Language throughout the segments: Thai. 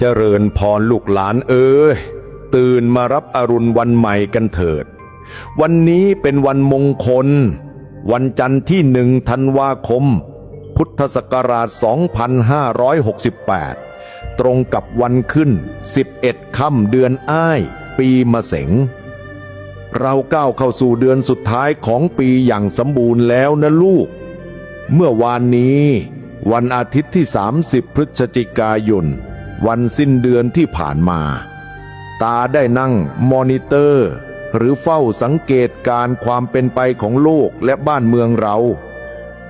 เจริญพรลูกหลานเอ้ยตื่นมารับอรุณวันใหม่กันเถิด วันนี้เป็นวันมงคล วันจันทร์ที่หนึ่งธันวาคม พุทธศักราช 2568 ตรงกับวันขึ้น 11 ค่ำเดือนอ้าย ปีมะเสงเราก้าวเข้าสู่เดือนสุดท้ายของปีอย่างสมบูรณ์แล้วนะลูก เมื่อวานนี้ วันอาทิตย์ที่ 30 พฤศจิกายน วันสิ้นเดือนที่ผ่านมา ตาได้นั่งมอนิเตอร์ หรือเฝ้าสังเกตการความเป็นไปของโลกและบ้านเมืองเรา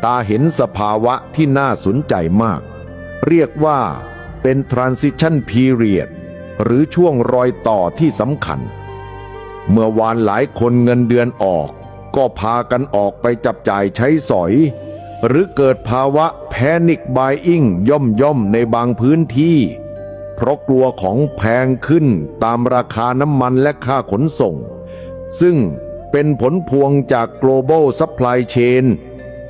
ตาเห็นสภาวะที่น่าสนใจมาก เรียกว่าเป็น transition period หรือช่วงรอยต่อที่สำคัญ เมื่อวานหลายคนเงินเดือนออก ก็พากันออกไปจับจ่ายใช้สอย หรือเกิดภาวะแพนิคบายอิงย่อมย่อมในบางพื้นที่ เพราะกลัวของแพงขึ้นตามราคาน้ำมันและค่าขนส่ง ซึ่งเป็นผลพวงจาก global supply chain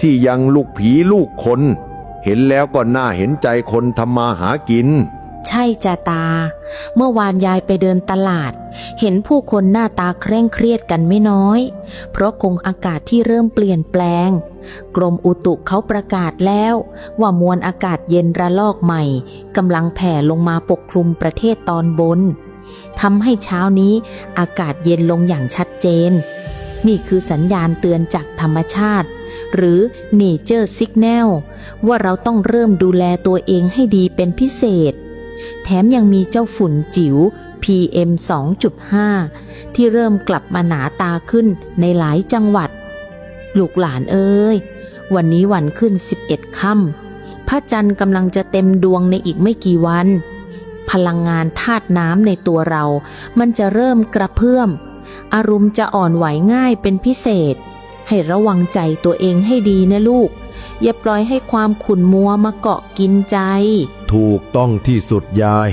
ที่ยังลูกผีลูกคน เห็นแล้วก็น่าเห็นใจคนทำมาหากิน ใช่จ้าตา เมื่อวานยายไปเดินตลาด เห็นผู้คนหน้าตาเคร่งเครียดกันไม่น้อย เพราะคงอากาศที่เริ่มเปลี่ยนแปลง กรมอุตุเขาประกาศแล้ว ว่ามวลอากาศเย็นระลอกใหม่กำลังแผ่ลงมาปกคลุมประเทศตอนบนทำให้เช้านี้อากาศเย็นลงอย่างชัดเจน นี่คือสัญญาณเตือนจากธรรมชาติ หรือ Nature Signal ว่าเราต้องเริ่มดูแลตัวเองให้ดีเป็นพิเศษ แถมยังมีเจ้าฝุ่นจิ๋ว PM 2.5 ที่เริ่มกลับมาหนาตาขึ้นในหลายจังหวัด ลูกหลานเอ้ย วันนี้วันขึ้น11ค่ำพระจันทร์กำลังจะเต็มดวงในอีกไม่กี่วัน พลังงานธาตุน้ำในตัวเรา มันจะเริ่มกระเพื่อม อารมณ์จะอ่อนไหวง่ายเป็นพิเศษ ให้ระวังใจตัวเองให้ดีนะลูก อย่าปล่อยให้ความขุ่นมัวมาเกาะกินใจ ถูกต้องที่สุดยาย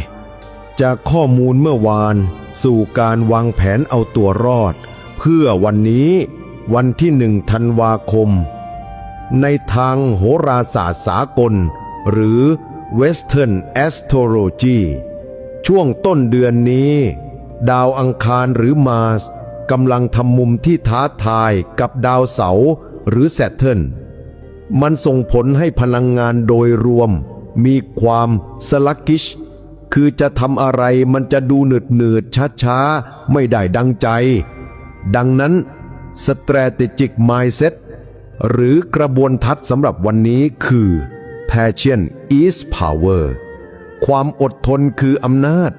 จากข้อมูลเมื่อวาน สู่การวางแผนเอาตัวรอด เพื่อวันนี้ วันที่หนึ่งธันวาคม ในทางโหราศาสตร์สากล หรือ Western Astrology ช่วงต้นเดือนนี้ ดาวอังคารหรือมาสกำลังทำมุมที่ท้าทายกับดาวเสาร์หรือ Saturn มันส่งผลให้พลังงานโดยรวม มีความสลักกิช คือจะทำอะไรมันจะดูหนืดหนืดช้าช้าไม่ได้ดังใจ ดังนั้น strategic mindset หรือกระบวนทัศน์สำหรับวันนี้คือ passion is power ความอดทนคืออำนาจ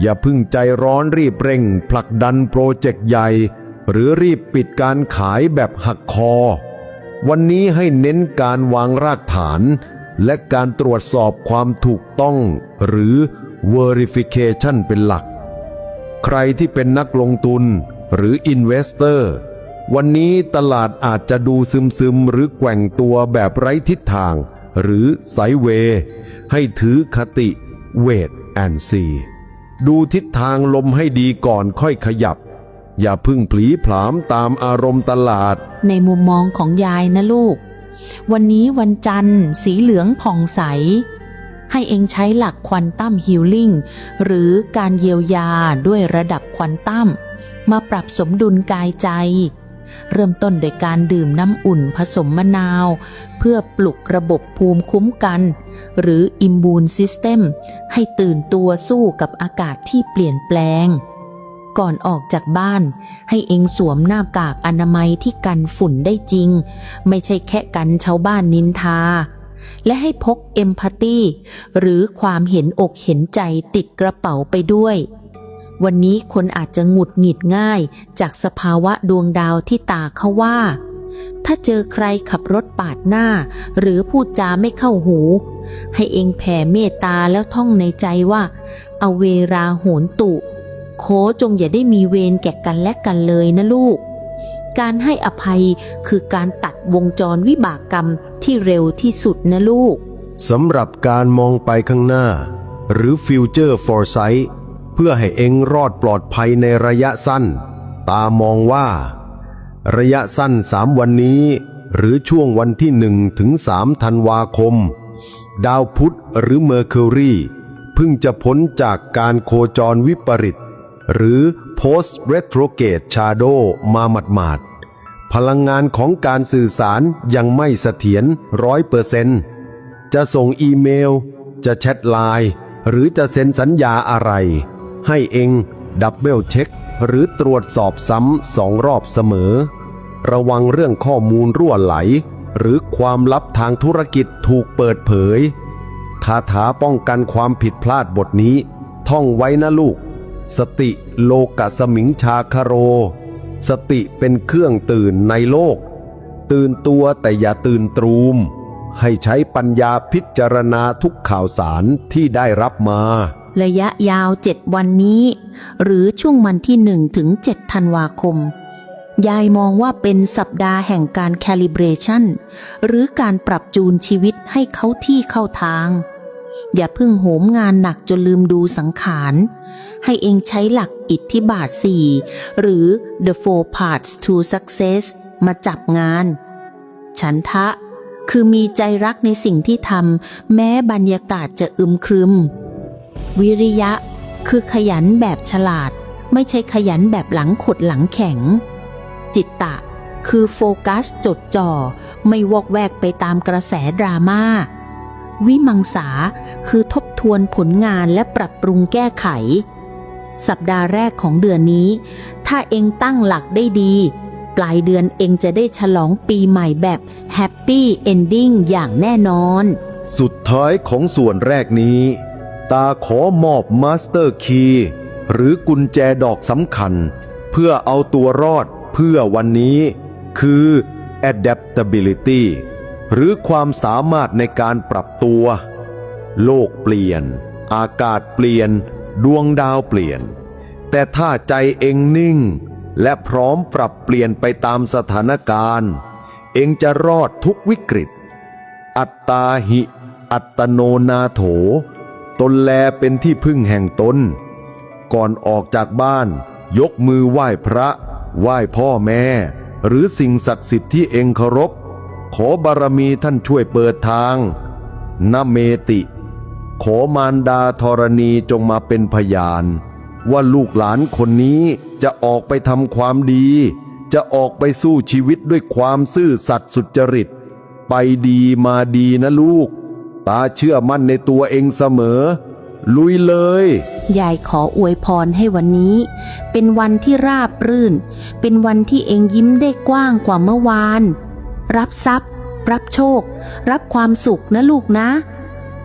อย่าพึ่งใจร้อนรีบเร่ง ผลักดันโปรเจกต์ใหญ่ หรือรีบปิดการขายแบบหักคอ วันนี้ให้เน้นการวางรากฐาน และการตรวจสอบความถูกต้อง หรือ verification เป็นหลัก ใครที่เป็นนักลงทุนหรือ investor วันนี้ตลาดอาจจะดูซึมๆ หรือแกว่งตัวแบบไร้ทิศทาง หรือไซเว ให้ถือคติ wait and see ดูทิศทางลมให้ดีก่อนค่อยขยับ อย่าพึ่งผลีผลามตามอารมณ์ตลาด ในมุมมองของยายนะลูก วันนี้วันจันทร์ สีเหลืองผ่องใส ให้เองใช้หลักควอนตัมฮิลลิ่งหรือการเยียวยาด้วยระดับควอนตัมมาปรับสมดุลกายใจ เริ่มต้นโดยการดื่มน้ำอุ่นผสมมะนาว เพื่อปลุกระบบภูมิคุ้มกัน หรืออิมบูนซิสเต็มให้ตื่นตัวสู้กับอากาศที่เปลี่ยนแปลง ก่อนออกจากบ้าน ให้เองสวมหน้ากากอนามัยที่กันฝุ่นได้จริง ไม่ใช่แค่กันชาวบ้านนินทา และให้พกเอมพัตตีหรือความเห็นอกเห็นใจติดกระเป๋าไปด้วย วันนี้คนอาจจะหงุดหงิดง่ายจากสภาวะดวงดาวที่ตาเขาว่า ถ้าเจอใครขับรถปาดหน้า หรือพูดจาไม่เข้าหู ให้เองแผ่เมตตาแล้วท่องในใจว่า เอาเวราโหนตุ โคจงอย่าได้มีเวรแก่กันและกันเลยนะลูก การให้อภัยคือการตัดวงจรวิบากกรรมที่เร็วที่สุดนะลูกสำหรับการมองไปข้างหน้า หรือ Future Foresight เพื่อให้เองรอดปลอดภัยในระยะสั้น ตามองว่า ระยะสั้นสามวันนี้ หรือช่วงวันที่หนึ่งถึงสามธันวาคม ดาวพุธหรือเมอร์คิวรีเพิ่งจะพ้นจากการโคจรวิปริต หรือ post retrograde shadow มาหมาดๆพลังงานของการสื่อสารยังไม่เสถียรร้อยเปอร์เซนต์จะส่งอีเมล จะแชทไลน์ หรือจะเซ็นสัญญาอะไร ให้เองดับเบิลเช็คหรือตรวจสอบซ้ำสองรอบเสมอ ระวังเรื่องข้อมูลรั่วไหล หรือความลับทางธุรกิจถูกเปิดเผย คาถาป้องกันความผิดพลาดบทนี้ ท่องไว้นะลูก สติโลกสมิงชาคโร สติเป็นเครื่องตื่นในโลก ตื่นตัวแต่อย่าตื่นตรูม ให้ใช้ปัญญาพิจารณาทุกข่าวสารที่ได้รับมา ระยะยาว7วันนี้ หรือช่วงวันที่1ถึง7ธันวาคม ยายมองว่าเป็นสัปดาห์แห่งการ calibration หรือการปรับจูนชีวิตให้เข้าที่เข้าทาง อย่าเพิ่งโหมงานหนักจนลืมดูสังขาร ให้เองใช้หลักอิทธิบาท4หรือ the four parts to success มาจับงาน ฉันทะคือมีใจรักในสิ่งที่ทำแม้บรรยากาศจะอึมครึม วิริยะ คือขยันแบบฉลาด ไม่ใช่ขยันแบบหลังขดหลังแข็ง จิตตะ คือโฟกัสจดจ่อ ไม่วอกแวกไปตามกระแสดราม่า วิมังสา คือทบทวนผลงานและปรับปรุงแก้ไข สัปดาห์แรกของเดือนนี้ ถ้าเองตั้งหลักได้ดี ปลายเดือนเองจะได้ฉลองปีใหม่แบบแฮปปี้เอนดิ้งอย่างแน่นอน สุดท้ายของส่วนแรกนี้ ตาขอมอบมาสเตอร์คีย์หรือกุญแจดอกสำคัญ เพื่อเอาตัวรอดเพื่อวันนี้ คือ adaptability หรือความสามารถในการปรับตัว โลกเปลี่ยน อากาศเปลี่ยน ดวงดาวเปลี่ยน แต่ถ้าใจเองนิ่ง และพร้อมปรับเปลี่ยนไปตามสถานการณ์ เองจะรอดทุกวิกฤต อัตตาหิ อัตโนนาโถ ตนแลเป็นที่พึ่งแห่งตน ก่อนออกจากบ้าน ยกมือไหว้พระ ไหว้พ่อแม่ หรือสิ่งศักดิ์สิทธิ์ที่เองเคารพ ขอบารมีท่านช่วยเปิดทางนเมติ ขอมารดาธรณีจงมาเป็นพยาน ว่าลูกหลานคนนี้จะออกไปทำความดี จะออกไปสู้ชีวิตด้วยความซื่อสัตย์สุจริต ไปดีมาดีนะลูก ตาเชื่อมั่นในตัวเองเสมอ ลุยเลย ยายขออวยพรให้วันนี้ เป็นวันที่ราบรื่น เป็นวันที่เองยิ้มได้กว้างกว่าเมื่อวาน รับทรัพย์ รับโชค รับความสุขนะลูกนะ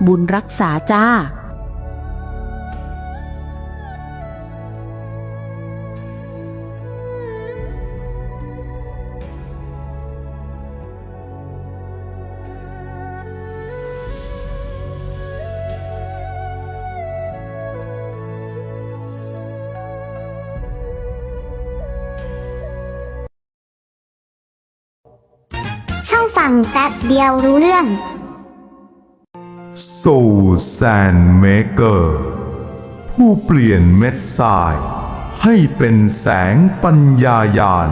บุญรักษาจ้า ช่องฟังแป๊บเดียวรู้เรื่อง โซแซนเมเกอร์ ผู้เปลี่ยนเม็ดทราย ให้เป็นแสงปัญญายาณ